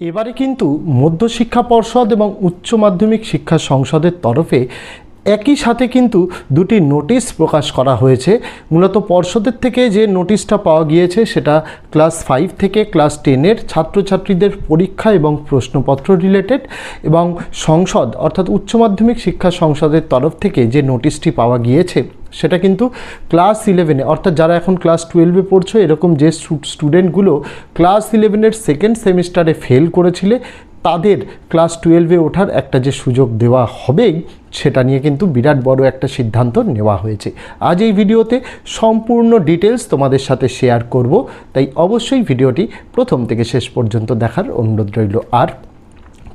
এবারে কিন্তু মধ্যশিক্ষা পর্ষদ এবং উচ্চ মাধ্যমিক শিক্ষা সংসদের তরফে একই সাথে কিন্তু দুটি নোটিশ প্রকাশ করা হয়েছে। মূলত পর্ষদের থেকে যে নোটিশটা পাওয়া গিয়েছে সেটা ক্লাস ফাইভ থেকে ক্লাস টেনের ছাত্রছাত্রীদের পরীক্ষা এবং প্রশ্নপত্র রিলেটেড এবং সংসদ অর্থাৎ উচ্চ মাধ্যমিক শিক্ষা সংসদের তরফ থেকে যে নোটিশটি পাওয়া গিয়েছে সেটা কিন্তু ক্লাস ইলেভেনে অর্থাৎ যারা এখন ক্লাস টুয়েলভে পড়ছো, এরকম যে স্টুডেন্টগুলো ক্লাস ইলেভেনের সেকেন্ড সেমিস্টারে ফেল করেছিলে, তাদের ক্লাস টুয়েলভে ওঠার একটা যে সুযোগ দেওয়া হবেই, সেটা নিয়ে কিন্তু বিরাট বড় একটা সিদ্ধান্ত নেওয়া হয়েছে। আজ এই ভিডিওতে সম্পূর্ণ ডিটেলস তোমাদের সাথে শেয়ার করব, তাই অবশ্যই ভিডিওটি প্রথম থেকে শেষ পর্যন্ত দেখার অনুরোধ রইল। আর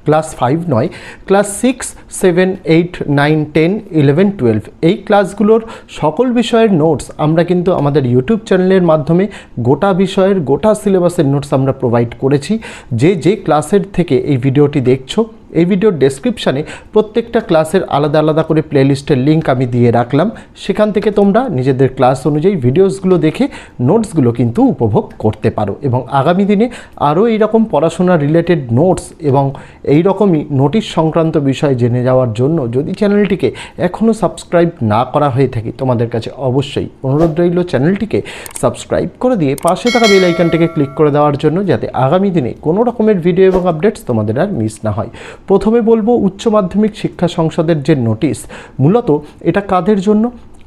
ক্লাস ফাইভ নয়, class six, seven, eight, nine, ten, eleven, twelve, এই ক্লাসগুলোর সকল বিষয়ের নোটস আমরা কিন্তু আমাদের ইউটিউব চ্যানেলের মাধ্যমে গোটা বিষয়ের গোটা সিলেবাসের নোটস আমরা প্রোভাইড করেছি। যে যে ক্লাসের থেকে এই ভিডিওটি দেখছ এই ভিডিওর ডেসক্রিপশানে প্রত্যেকটা ক্লাসের আলাদা আলাদা করে প্লেলিস্টের লিঙ্ক আমি দিয়ে রাখলাম। সেখান থেকে তোমরা নিজেদের ক্লাস অনুযায়ী ভিডিওসগুলো দেখে নোটসগুলো কিন্তু উপভোগ করতে পারো এবং আগামী দিনে আরও এইরকম পড়াশোনা রিলেটেড নোটস এবং এই রকমই নোটিশ সংক্রান্ত বিষয় জেনে যাওয়ার জন্য যদি চ্যানেলটিকে এখনও সাবস্ক্রাইব না করা হয়ে থাকে, তোমাদের কাছে অবশ্যই অনুরোধ রইল চ্যানেলটিকে সাবস্ক্রাইব করে দিয়ে পাশে থাকা বেল আইকনটিকে ক্লিক করে দেওয়ার জন্য যাতে আগামী দিনে কোনো রকমের ভিডিও এবং আপডেটস তোমাদের আর মিস না হয়। প্রথমে বলব উচ্চ মাধ্যমিক শিক্ষা সংসদের যে নোটিশ, মূলত এটা কাদের জন্য?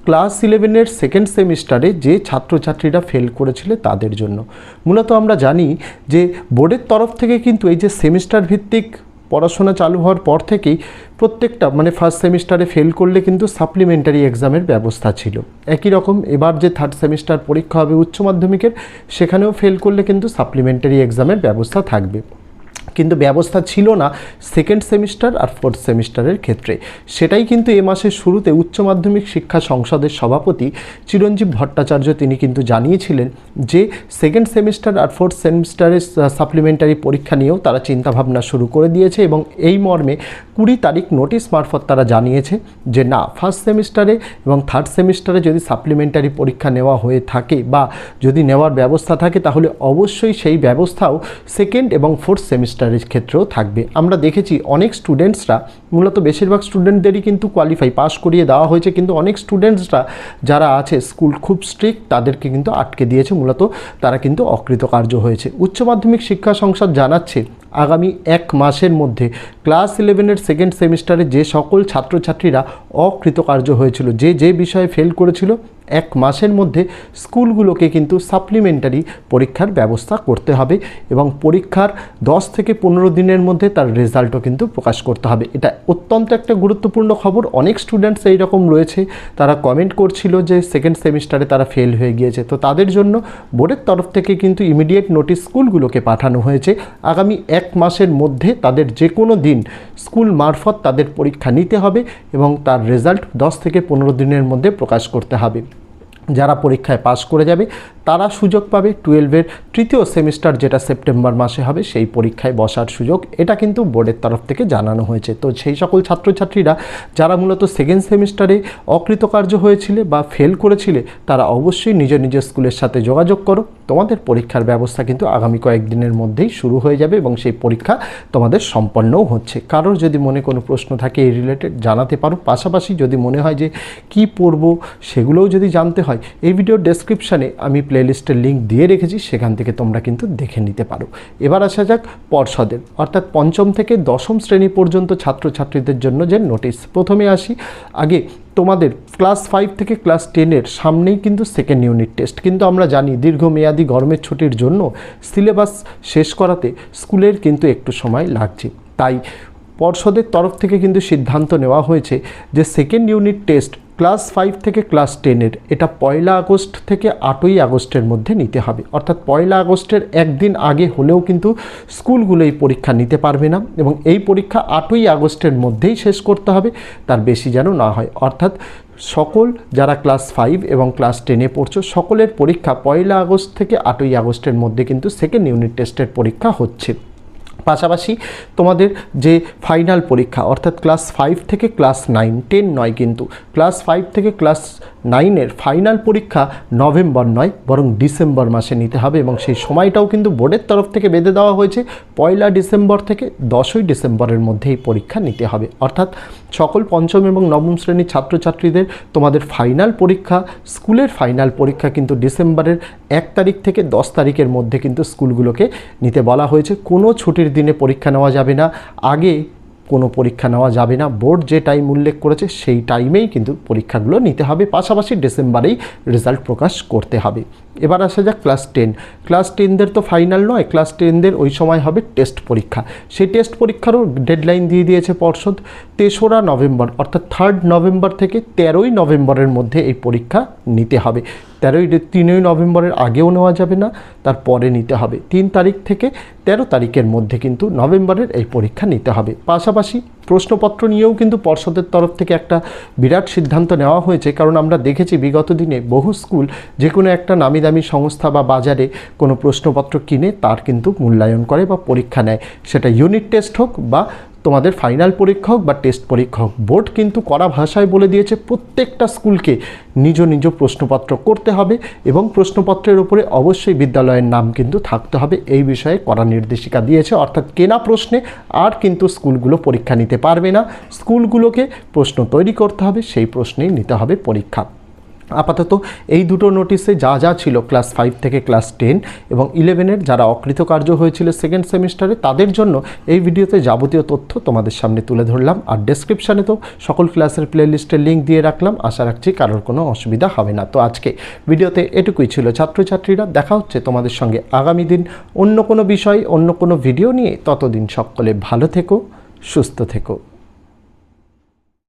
ক্লাস ইলেভেনের সেকেন্ড সেমিস্টারে যে ছাত্রছাত্রীরা ফেল করেছিল তাদের জন্য। মূলত আমরা জানি যে বোর্ডের তরফ থেকে কিন্তু এই যে সেমিস্টার ভিত্তিক পড়াশোনা চালু হওয়ার পর থেকেই প্রত্যেকটা মানে ফার্স্ট সেমিস্টারে ফেল করলে কিন্তু সাপ্লিমেন্টারি এক্সামের ব্যবস্থা ছিল। একই রকম এবার যে থার্ড সেমিস্টার পরীক্ষা হবে উচ্চ মাধ্যমিকের, সেখানেও ফেল করলে কিন্তু সাপ্লিমেন্টারি এক্সামের ব্যবস্থা থাকবে। কিন্তু ব্যবস্থা ছিল না সেকেন্ড সেমিস্টার আর ফোর্থ সেমিস্টারের ক্ষেত্রে। সেটাই কিন্তু এ মাসের শুরুতে উচ্চ মাধ্যমিক শিক্ষা সংসদের সভাপতি চিরঞ্জীব ভট্টাচার্য তিনি কিন্তু জানিয়েছিলেন যে সেকেন্ড সেমিস্টার আর ফোর্থ সেমিস্টারের সাপ্লিমেন্টারি পরীক্ষা নিয়েও তারা চিন্তাভাবনা শুরু করে দিয়েছে এবং এই মর্মে কুড়ি তারিখ নোটিশ মারফত তারা জানিয়েছে যে না ফার্স্ট সেমিস্টারে এবং থার্ড সেমিস্টারে যদি সাপ্লিমেন্টারি পরীক্ষা নেওয়া হয়ে থাকে বা যদি নেওয়ার ব্যবস্থা থাকে তাহলে অবশ্যই সেই ব্যবস্থাও সেকেন্ড এবং ফোর্থ সেমিস্টারের ক্ষেত্রেও থাকবে। আমরা দেখেছি অনেক স্টুডেন্টসরা মূলত বেশিরভাগ স্টুডেন্টদেরই কিন্তু কোয়ালিফাই পাস করিয়ে দেওয়া হয়েছে, কিন্তু অনেক স্টুডেন্টসরা যারা আছে স্কুল খুব স্ট্রিক্ট তাদেরকে কিন্তু আটকে দিয়েছে, মূলত তারা কিন্তু অকৃতকার্য হয়েছে। উচ্চ মাধ্যমিক শিক্ষা সংসদ জানাচ্ছে, আগামী এক মাসের মধ্যে ক্লাস ইলেভেনের সেকেন্ড সেমিস্টারে যে সকল ছাত্রছাত্রীরা অকৃতকার্য হয়েছিল, যে যে বিষয়ে ফেল করেছিল এক মাসের মধ্যে স্কুলগুলোকে কিন্তু সাপ্লিমেন্টারি পরীক্ষার ব্যবস্থা করতে হবে এবং পরীক্ষার দশ থেকে পনেরো দিনের মধ্যে তার রেজাল্টও কিন্তু প্রকাশ করতে হবে। এটা অত্যন্ত একটা গুরুত্বপূর্ণ খবর। অনেক স্টুডেন্টস এই রকম রয়েছে। তারা কমেন্ট করছিল যে সেকেন্ড সেমিস্টারে তারা ফেল হয়ে গিয়েছে। তো তাদের জন্য বোর্ডের তরফ থেকে কিন্তু ইমিডিয়েট নোটিশ স্কুলগুলোকে পাঠানো হয়েছে। আগামী এক মাসের মধ্যে তাদের যে কোনো দিন স্কুল মারফত তাদের পরীক্ষা নিতে হবে এবং তার রেজাল্ট দশ থেকে পনেরো দিনের মধ্যে প্রকাশ করতে হবে। যারা পরীক্ষায় পাশ করে যাবে, তারা সুযোগ পাবে টুয়েলভের তৃতীয় সেমিস্টার যেটা সেপ্টেম্বর মাসে হবে, সেই পরীক্ষায় বসার সুযোগ। এটা কিন্তু বোর্ডের তরফ থেকে জানানো হয়েছে। তো সেই সকল ছাত্রছাত্রীরা যারা মূলত সেকেন্ড সেমিস্টারে অকৃতকার্য হয়েছিলে বা ফেল করেছিলে, তারা অবশ্যই নিজ নিজের স্কুলের সাথে যোগাযোগ করো। তোমাদের পরীক্ষার ব্যবস্থা কিন্তু আগামী কয়েকদিনের মধ্যেই শুরু হয়ে যাবে এবং সেই পরীক্ষা তোমাদের সম্পন্নও হচ্ছে। কারোর যদি মনে কোনো প্রশ্ন থাকে এই রিলেটেড জানাতে পারো। পাশাপাশি যদি মনে হয় যে কি পড়ব সেগুলোও যদি জানতে হয়, এই ভিডিওর ডেসক্রিপশানে আমি প্লেলিস্টের লিঙ্ক দিয়ে রেখেছি, সেখান থেকে তোমরা কিন্তু দেখে নিতে পারো। এবার আসা যাক পর্ষদের। অর্থাৎ পঞ্চম থেকে দশম শ্রেণি পর্যন্ত ছাত্রছাত্রীদের জন্য যে নোটিশ প্রথমে আসি। আগে তোমাদের ক্লাস ফাইভ থেকে ক্লাস টেনের সামনেই কিন্তু সেকেন্ড ইউনিট টেস্ট কিন্তু আমরা জানি দীর্ঘমেয়াদী গরমের ছুটির জন্য সিলেবাস শেষ করাতে স্কুলের কিন্তু একটু সময় লাগছে। তাই পর্ষদের তরফ থেকে কিন্তু সিদ্ধান্ত নেওয়া হয়েছে যে second unit test class five থেকে ক্লাস টেনের, এটা পয়লা আগস্ট থেকে আটই আগস্টের মধ্যে নিতে হবে। অর্থাৎ পয়লা আগস্টের একদিন আগে হলেও কিন্তু স্কুলগুলো এই পরীক্ষা নিতে পারবে না এবং এই পরীক্ষা আটই আগস্টের মধ্যেই শেষ করতে হবে, তার বেশি যেন না হয়। অর্থাৎ সকল যারা ক্লাস ফাইভ এবং ক্লাস টেনে পড়ছো, সকলের পরীক্ষা পয়লা আগস্ট থেকে আটই আগস্টের মধ্যে কিন্তু সেকেন্ড ইউনিট টেস্টের পরীক্ষা হচ্ছে। পাশাপাশি তোমাদের যে ফাইনাল পরীক্ষা, অর্থাৎ ক্লাস ফাইভ থেকে ক্লাস নাইন টেন নয় কিন্তু ক্লাস ফাইভ থেকে ক্লাস নাইনের ফাইনাল পরীক্ষা নভেম্বর নয়, বরং ডিসেম্বর মাসে নিতে হবে এবং সেই সময়টাও কিন্তু বোর্ডের তরফ থেকে বেঁধে দেওয়া হয়েছে। পয়লা ডিসেম্বর থেকে দশই ডিসেম্বরের মধ্যে এই পরীক্ষা নিতে হবে। অর্থাৎ সকল পঞ্চম এবং নবম শ্রেণির ছাত্রছাত্রীদের তোমাদের ফাইনাল পরীক্ষা, স্কুলের ফাইনাল পরীক্ষা কিন্তু ডিসেম্বরের এক তারিখ থেকে দশ তারিখের মধ্যে কিন্তু স্কুলগুলোকে নিতে বলা হয়েছে। কোনো ছুটির দিনে পরীক্ষা নেওয়া যাবে না, আগে কোনো পরীক্ষা নেওয়া যাবে না। বোর্ড যে টাইম উল্লেখ করেছে, সেই টাইমেই কিন্তু পরীক্ষাগুলো নিতে হবে। পাশাপাশি ডিসেম্বরেই রেজাল্ট প্রকাশ করতে হবে। এবার আসা যাক ক্লাস টেন ক্লাস টেনদের তো ফাইনাল নয় ক্লাস টেনদের ওই সময় হবে টেস্ট পরীক্ষা। সেই টেস্ট পরীক্ষারও ডেডলাইন দিয়ে দিয়েছে পর্ষদ তেসরা নভেম্বর, অর্থাৎ থার্ড নভেম্বর থেকে তেরোই নভেম্বরের মধ্যে এই পরীক্ষা নিতে হবে। তেরোই তিনই নভেম্বরের আগেও নেওয়া যাবে না তার পরে নিতে হবে। তিন তারিখ থেকে তেরো তারিখের মধ্যে কিন্তু নভেম্বরের এই পরীক্ষা নিতে হবে। পাশাপাশি প্রশ্নপত্র নিয়েও কিন্তু পর্ষদের তরফ থেকে একটা বিরাট সিদ্ধান্ত নেওয়া হয়েছে। কারণ আমরা দেখেছি বিগত দিনে বহু স্কুল যে কোনো একটা নামি দামি সংস্থা বা বাজারে কোনো প্রশ্নপত্র কিনে তার কিন্তু মূল্যায়ন করে বা পরীক্ষা নেয়। সেটা ইউনিট টেস্ট হোক বা তোমাদের ফাইনাল পরীক্ষা হোক বা টেস্ট পরীক্ষা হোক, বোর্ড কিন্তু কড়া ভাষায় বলে দিয়েছে প্রত্যেকটা স্কুলকে নিজ নিজ প্রশ্নপত্র করতে হবে এবং প্রশ্নপত্রের উপরে অবশ্যই বিদ্যালয়ের নাম কিন্তু থাকতে হবে। এই বিষয়ে কড়া নির্দেশিকা দিয়েছে। অর্থাৎ কেনা প্রশ্নে আর কিন্তু স্কুলগুলো পরীক্ষা নিতে পারবে না। স্কুলগুলোকে প্রশ্ন তৈরি করতে হবে, সেই প্রশ্নেই নিতে হবে পরীক্ষা। আপাতত এই দুটো নোটিশে যা যা ছিল ক্লাস ফাইভ থেকে ক্লাস টেন এবং ইলেভেনের যারা অকৃতকার্য হয়েছিল সেকেন্ড সেমিস্টারে তাদের জন্য এই ভিডিওতে যাবতীয় তথ্য তোমাদের সামনে তুলে ধরলাম। আর ডেসক্রিপশানে তো সকল ক্লাসের প্লেলিস্টের লিঙ্ক দিয়ে রাখলাম। আশা রাখছি কারোর কোনো অসুবিধা হবে না। তো আজকে ভিডিওতে এটুকুই ছিল। ছাত্রছাত্রীরা, দেখা হচ্ছে তোমাদের সঙ্গে আগামী দিন অন্য কোনো বিষয়, অন্য কোনো ভিডিও নিয়ে। ততদিন সকলে ভালো থেকো, সুস্থ থেকো।